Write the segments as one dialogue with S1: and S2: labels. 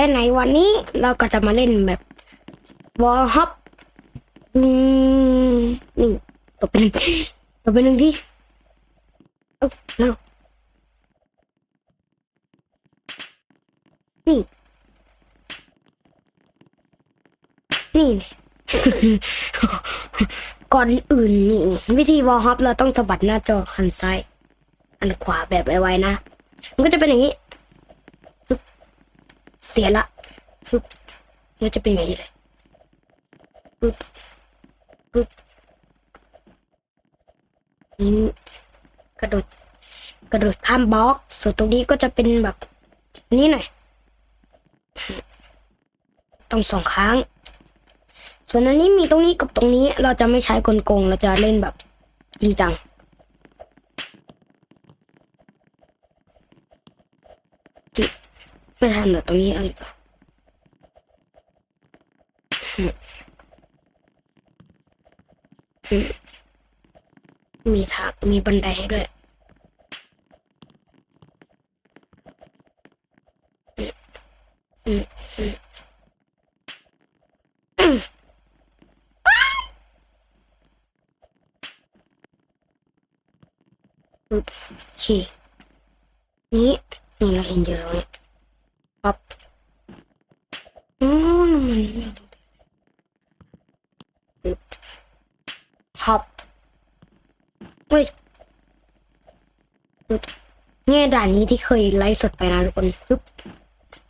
S1: และในวันนี้เราก็จะมาเล่นแบบวอลฮอปอืมนี่ตบไปหนึ่งตบไปหนึ่งที่เอ้าแล้วนี่ นี่ ก่อนอื่นนี่ วิธีวอลฮอปเราต้องสะบัดหน้าจอหันซ้ายหันขวาแบบไวๆนะ มันก็จะเป็นอย่างนี้ เสียละฮึบมันจะเป็นอย่างนี้เลยปึ๊บปึ๊บนี่กระโดดกระโดดข้ามบล็อก ส่วนตรงนี้ก็จะเป็นแบบนี้หน่อยต้องสองครั้ง ส่วนอันนี้มีตรงนี้กับตรงนี้เราจะไม่ใช้กลโกงเราจะเล่นแบบจริงจัง ไม่ทันแต่ตรงนี้เอะไรก่อนอืมอืมมีทางมีบันไดให้ด้วยโอเคนี่นี่เราเห็นเยอะแล้วเนี่ย ปั๊บอ๋อมันไม่เอาตรงนี้ปึ๊บฮับ เฮ้ยปึ๊บเนี่ยด่านนี้ที่เคยไลฟ์สดไปนะทุกคนปึ๊บ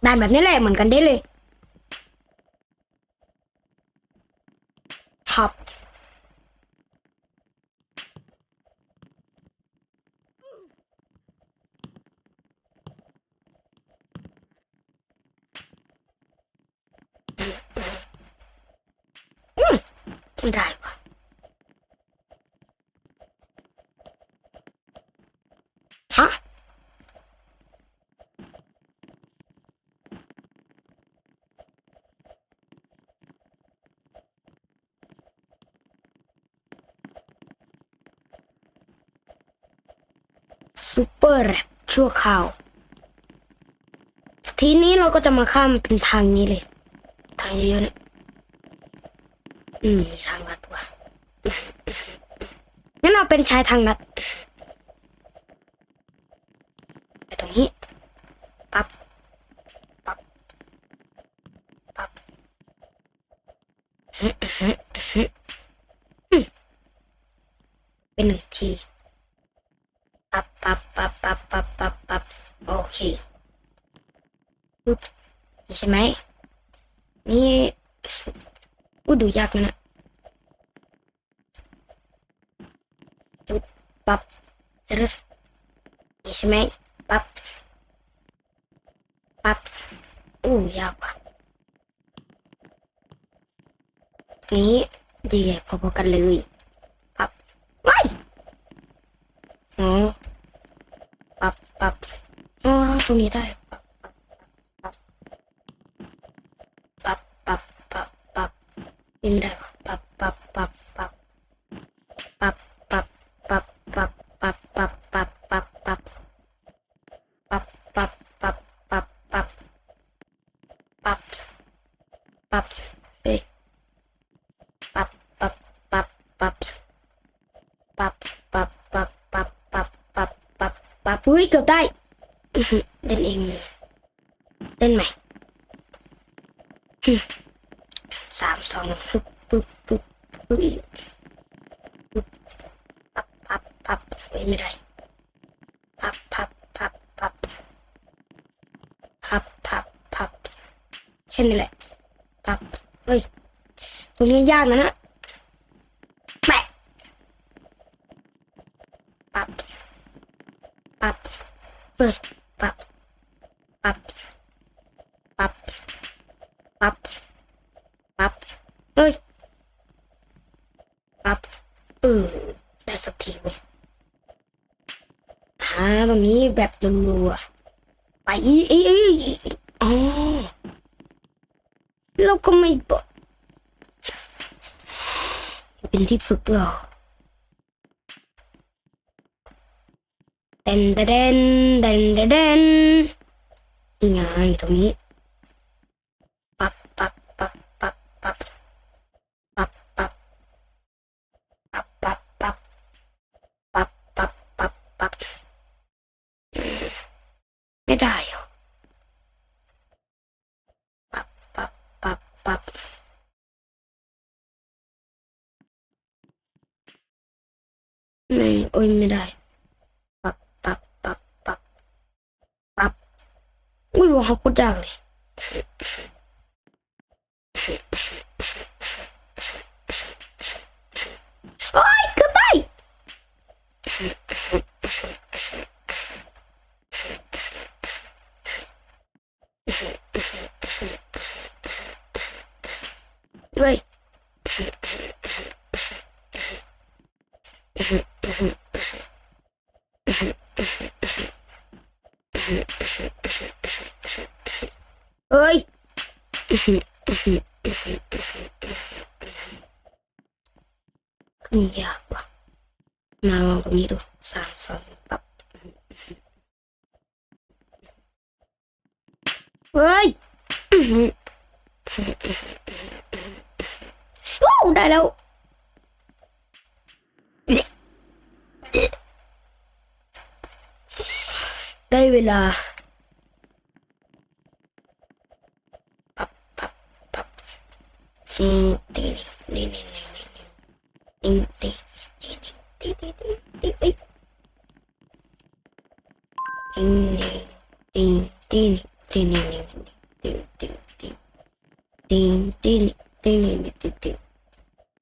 S1: ด่านแบบนี้แหละเหมือนกันได้เลยฮับไม่ได้ปะฮะ ซูเปอร์แรป ชั่วคราว ทีนี้เราก็จะมาข้ามเป็นทางนี้เลย ทางเยอะๆเนี่ยอืมมีทางลัดว่ะงั้นเราเป็นชายทางลัด Terus pap. Terus Ismail pap. Pap. Uh, ya apa? Ini dia popokan lagi. Pap. Wai. Hmm. Pap pap. Oh, ตรงนี้ได้ อุ้ยเกือบได้เล่นเองเลยเล่นใหม่สามสองปึ๊บปึ๊บปึ๊บปึ๊บปึ๊บปับปับปับเฮ้ยไม่ได้ปับปับปับปับปับปับปับแค่นี้แหละปับเฮ้ยตรงนี้ยากนะนะแปะปับ ปับ เปิดปับปับปับปับปับ เฮ้ยปับ เออ ได้สักทีเว้ยหาแบบนี้แบบรัวๆไปอีอีอีอ๋อแล้วก็ไม่บอกเป็นที่ฝึกหรอ เดนเดนเดนเดนเดนนี่ไงตรงนี้ ปับปับปับปับปับปับปับปับปับปับปับปับปับปไม่ได้หรอปับปับปับปับไม่โอ้ยไม่ได้ มือวาโคตรดังเลย ơi uh, đại lâu đây là ừ.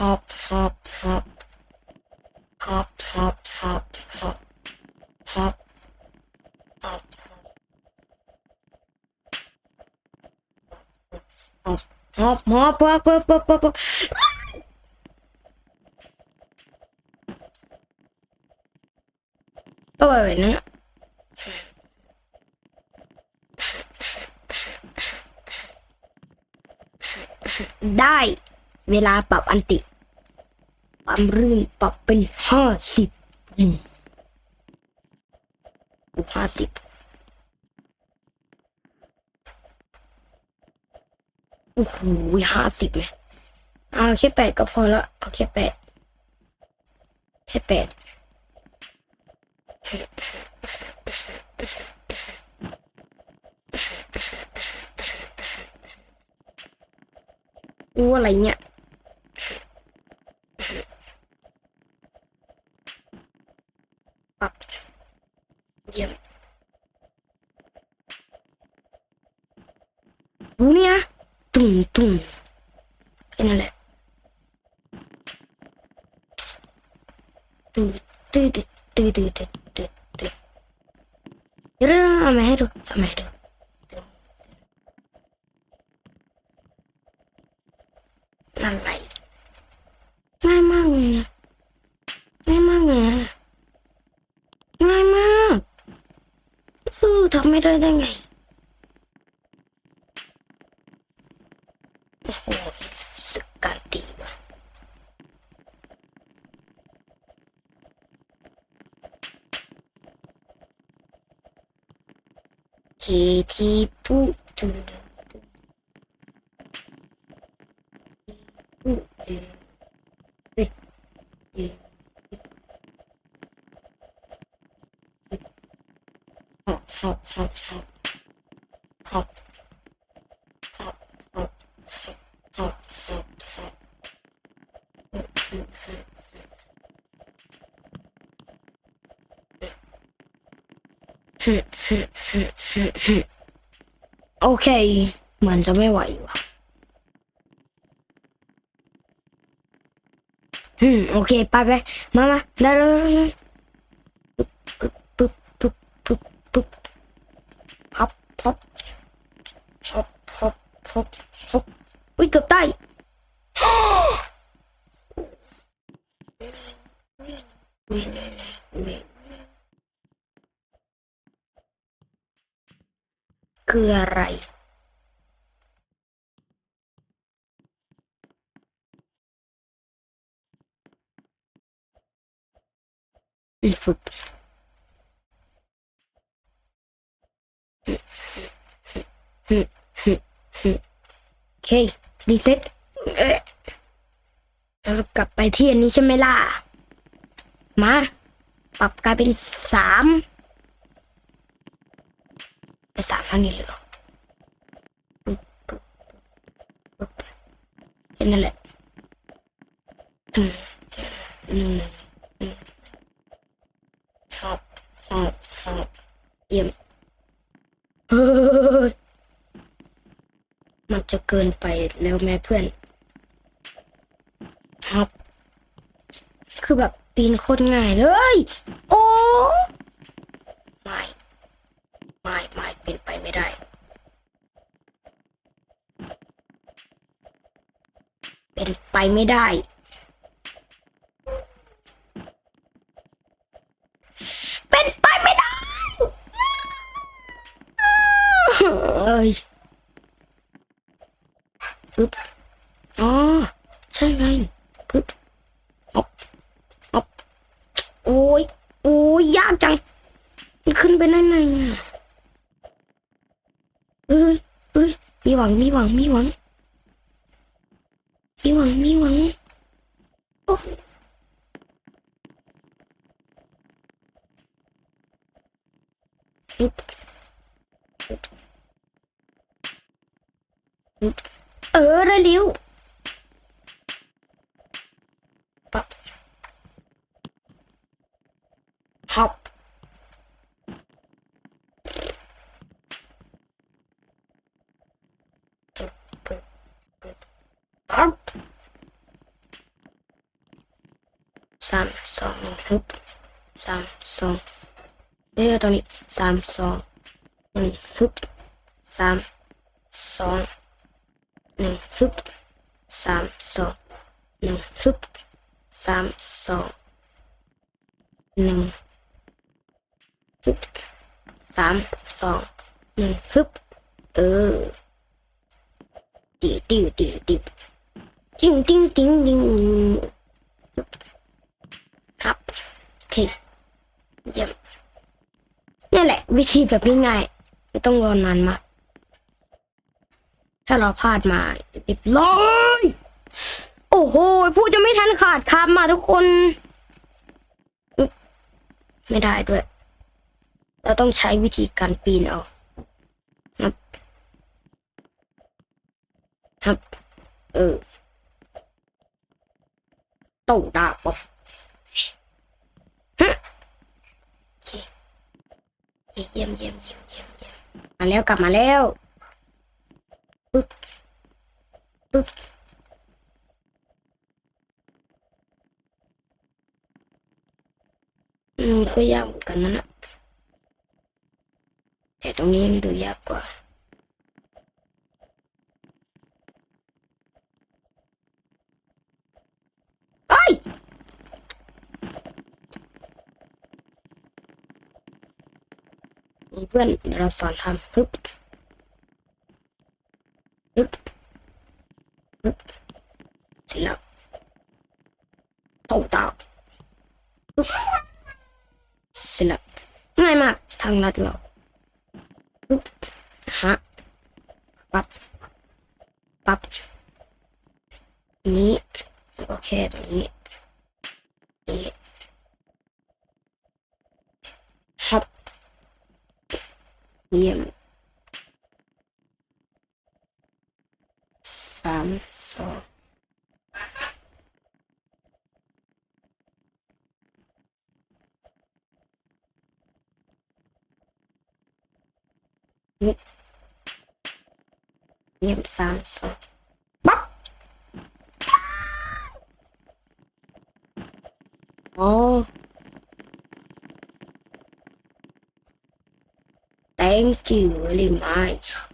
S1: ฮอปฮอปฮอปฮอปฮอปฮอปฮอปฮอปฮอปฮอปฮอปฮอปฮอปฮอปฮอปฮอปโอ้ยนะได้เวลาปรับอันติ ความรื่นปรับเป็นห้าสิบบุกห้าสิบโอ้โหห้าสิบไหมเอาแค่แปดก็พอละเอาแค่แปดแค่แปดรู้อะไรเนี่ย up. Yep. ഭൂമിയാ തും തും എന്നല്ലേ മെഹരു മെഹരു 止められない。すっかりいいわ。ケチプトゥルトゥルトゥルトゥル โอเค เหมือนจะไม่ไหวว่ะอืมโอเค ไปไปมามาได้เลย ฝึกโอเครีเซ็ตเรากลับไปที่อันนี้ใช่ไหมล่ะ มา ปรับกลายเป็นสามเป็นสามเท่านี้เลยเหรอแค่นั้นแหละหนึ่งหอบ หออบเยี่ยมมันจะเกินไปแล้วแม่เพื่อน ครับ คือแบบปีนโคตรง่ายเลย โอ้ไม่ไม่ไม่เป็นไปไม่ได้ เป็นไปไม่ได้ เป็นไปไม่ได้เอ้ยปึ๊บอ๋อ ใช่ไงปึ๊บอ๊อบอ๊อบโอ้ย โอ้ย ยากจัง มันขึ้นไปได้ไงอะเอ้ยเอ้ย มี หวังมีหวังมีหวังมีหวังมีหวังโอ้ปึ๊บปึ๊บปึ๊บเออ ได้เร็วปั๊บฮับ ครับสามสองหนึ่งฮึบสามสอง เอ้ยตอนนี้สามสองหนึ่งฮึบสามสองหนึ่งฮึบสามสองหนึ่งฮึบสามสองหนึ่งฮึบสามสองหนึ่งฮึบเออดิวดิวดิวดิวติ้งติ้งติ้งติ้งครับเทสเยี่ยม นี่แหละ วิธีแบบง่ายๆไม่ต้องรอนานมากถ้าเราพลาดมาเรียบร้อยโอ้โหพูดจะไม่ทันขาดคำมาทุกคน ไม่ได้ด้วย เราต้องใช้วิธีการปีนเอาครับครับเออโต้ดาบฮะโอเค เยี่ยมเยี่ยมเยี่ยมเยี่ยมเยี่ยมมาแล้วกลับมาแล้วปึ๊บปึ๊บอืมก็ยากกันนะนะแต่ตรงนี้มันดูยากกว่าเอ้ีเพื่อนเดี๋ยวเราสอนทำฮึบฮึบฮึบเสร็จแล้วเข้าดาวฮึบเสร็จแล้วง่ายมากทางลัดเราฮึบฮะปั๊บปั๊บนี้โอเคตรงนี้ฮับ เยี่ยมสา thank you much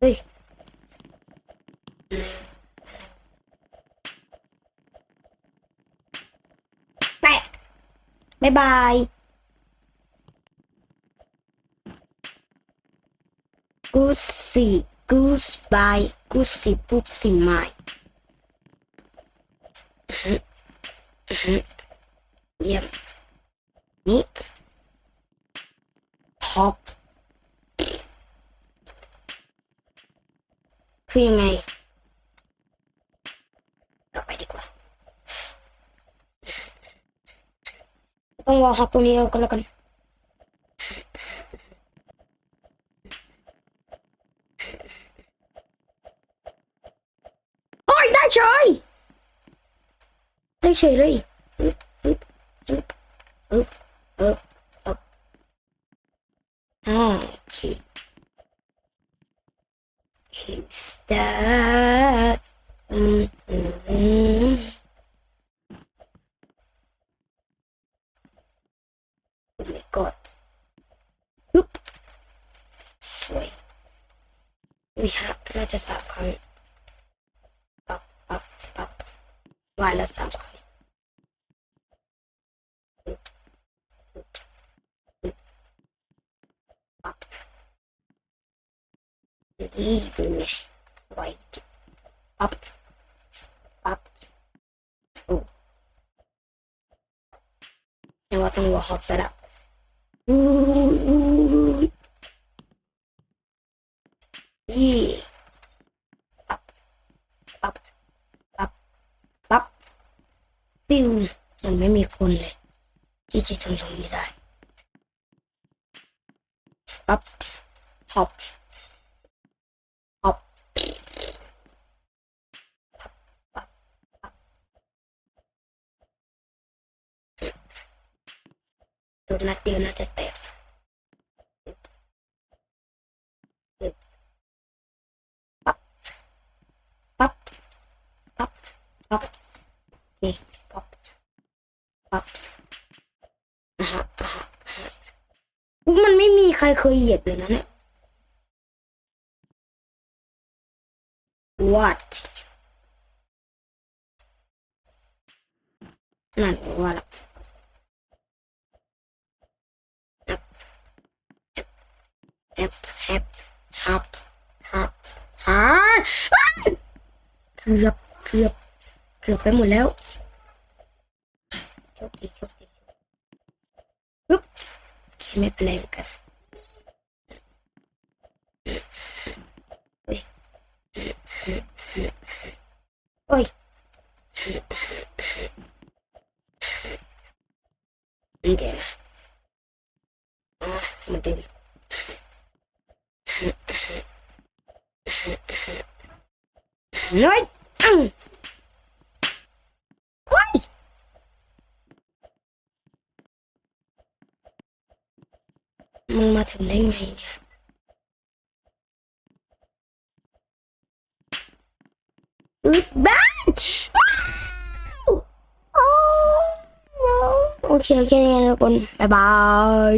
S1: เฮ้ยไปบายบายกูสี่กูสบายกูสี่ปุ๊บสี่ไม้เยี่ยมนี่ฮอป คือยังไงกลับไปดีกว่า ต้องรอฮอปตรงนี้เอาก็แล้วกันโอ้ยได้เฉยได้เฉยเลยอึ๊บอึ๊บอึ๊บอึ๊บอึ๊บอึ๊บอ่าโอเคคิวสตาร์อืมอืมอืมโอ้ my god อึ๊บสวย อุ้ยฮะน่าจะสามครั้งปับปับปับวันละสามครั้งปับนี่เป็นไงไวจิปับปับโอ้ยังว่าต้องวัวฮอปซะละอู้อู้ยี่ ปั๊บ ฟิวมันไม่มีคนเลย ที่จะถึงตรงนี้ได้ปั๊บฮอปฮอปปั๊บปั๊บปั๊บโดนนัดเดียวน่าจะแตกปั๊บปั๊บปั๊บปั๊บนี่ ปั๊บปั๊บอะฮะอะฮะอะฮะอุ๊ยมันไม่มีใครเคยเหยียบเลยนะเนี่ย what นั่นว่าละแอปแอปฮับฮับฮะเกือบเกือบเกือบไปหมดแล้ว โชคดีโชคดีปึ๊บโอเคไม่เป็นไรเหมือนกันโอ้ยโอ้ยเดี๋ยวนะอะมาดื่มเฮ้ย มึงมาถึงได้ไงเนี่ยอึดบ้านว้าโอ้โอเคโอเคทุกคนบ๊ายบาย